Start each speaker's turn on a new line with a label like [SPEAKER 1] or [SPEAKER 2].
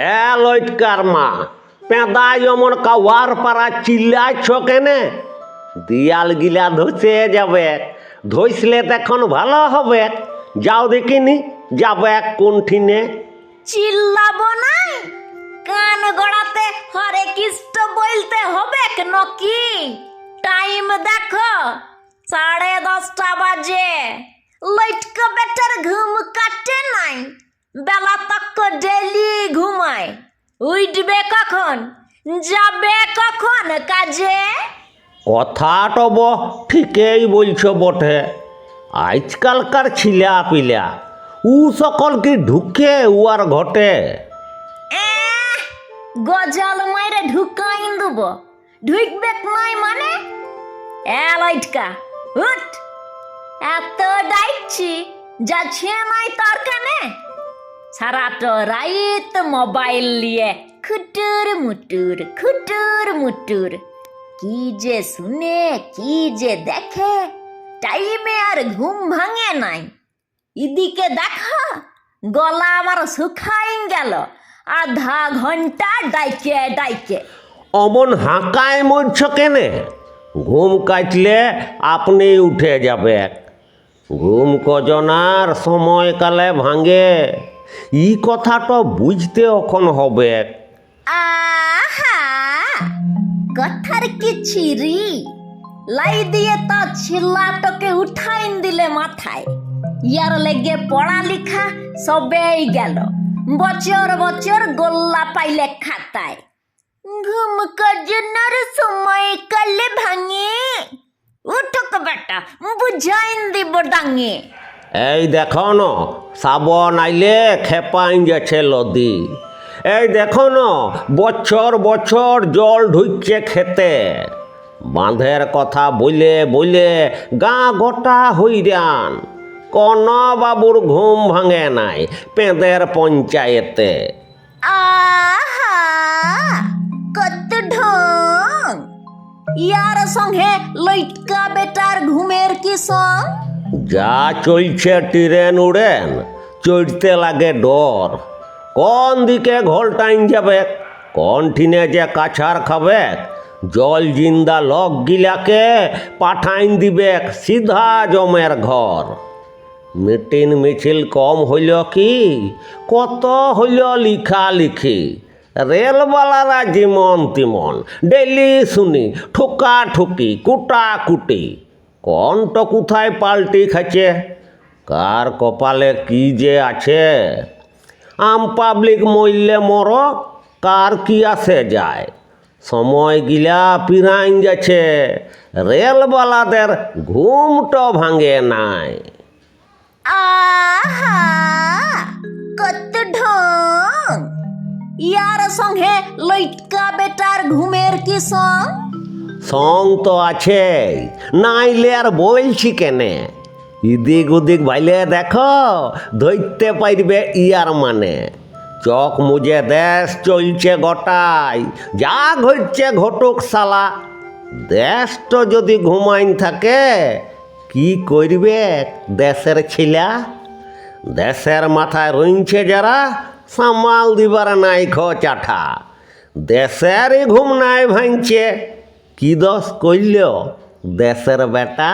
[SPEAKER 1] এ লইটকার মা পেঁদা যেমন কাওয়ার পাড়া চিল্লাইছ কেনে? দিয়াল গিলা ধসে যাবে ধসলে তখন ভালো হবে। যাও দেখিনি, যাবে কোনঠিনে
[SPEAKER 2] চিল্লাবো না কান গড়াতে হরে কৃষ্ণ বলতে হবে নকি? টাইম দেখো, সাড়ে দশটা বাজে। লইটকে বেটার ঘুম কাটে নাই। বেলা তক ডেলি ঘুমায়। উঠবে কখন? যাবে কখন কাজে?
[SPEAKER 1] কথাটা ব ঠিকই বলছ বটে। আজকালকার ছিলা পিলা উ সকল কি ঢুকে উয়ার ঘটে?
[SPEAKER 2] গজাল মাইরে ঢুকাইন দেব ঢুকবে নাই মানে? এ লাইটকা উঠ। এত ডাইছি যাচ্ছে নাই তোর কানে সারাটো রাইত মোবাইল নিয়ে খুটুর মুটুর খুটুর মুটুর। কি যে শুনে, কি যে দেখে, টাইমে আর ঘুম ভাঙে নাই। এদিকে দেখো, গলা আমার শুকাইন গেল, আধা ঘণ্টা ডাইকে ডাইকে।
[SPEAKER 1] অমন হাঁকায় মরছ কেনে? ঘুম কাটলে আপনি উঠে যাবে ঘুম কজনার সময়কালে ভাঙে। ই কথাটা বুঝতে অখন হবে।
[SPEAKER 2] আহা, কথার কি ছিরি? লাই দিয়ে তো ছিল্লাটকে উঠাইন দিলে মাথায়। ইয়ার লেগে পড়ালেখা সবেই গেল। বছর বছর গোল্লা পাইলে খাতায়। ঘুম কজনার সময় কালে ভাঙে। উঠক বেটা, বুঝাইন দিব ডাঙে।
[SPEAKER 1] এই দেখো ন শ্রাবণ আইলে খেপাইন যাচ্ছে লদি। এই দেখো ন, বছর বছর জল ঢুকছে খেতে। বাঁধের কথা বলে বলে গা গোটা হইরান। কোন বাবুর ঘুম ভাঙে নাই পেঁদের পঞ্চায়েতে।
[SPEAKER 2] ইয়ার সঙ্গে লইটকা বেটার ঘুমের কি সং?
[SPEAKER 1] যা চলছে ট্রেন উড়েন, চড়তে লাগে ডর। কোন দিকে ঘোলটাইন যাবে, কোন ঠিনে যে কাছার খাবে, জল জিন্দা লক গিলাকে পাঠাইন দিবে সিধা জমের ঘর। মিটিং মিছিল কম হইল কি, কত হইল লিখা লিখি। রেলবালারা যেমন তিমন ডেলি শুনি, ঠুকা ঠুকি, কুটা কুটি। কোনটা কোথায় পাল্টি খাচ্ছে? কার কপালে কি যে আছে? আম পাবলিক মরলে মর, কার কি আসে যায়? সময় গিলা পিরাইন যাচ্ছে রেলবালাদের ঘুমটো ভাঙে নাই।
[SPEAKER 2] ইয়ার সঙ্গে লইটকা বেটার ঘুমের কি সং?
[SPEAKER 1] সং তো আছে। নাইলে আর বলছি কেনে? ইদিক উদিক ভাইলে দেখো ধরতে পারবে ইয়ার মানে। চক মুজে দেশ চলছে গোটাই যা ঘটছে ঘটুক সালা। দেশ তো যদি ঘুমাইন থাকে, কি করবে দেশের ছিলা? দেশের মাথায় রইছে যারা, সামাল দিবার নাই খ চাঠা দেশেরই ঘুম নাই ভাঙছে। কি দোষ করল দেশের বেটা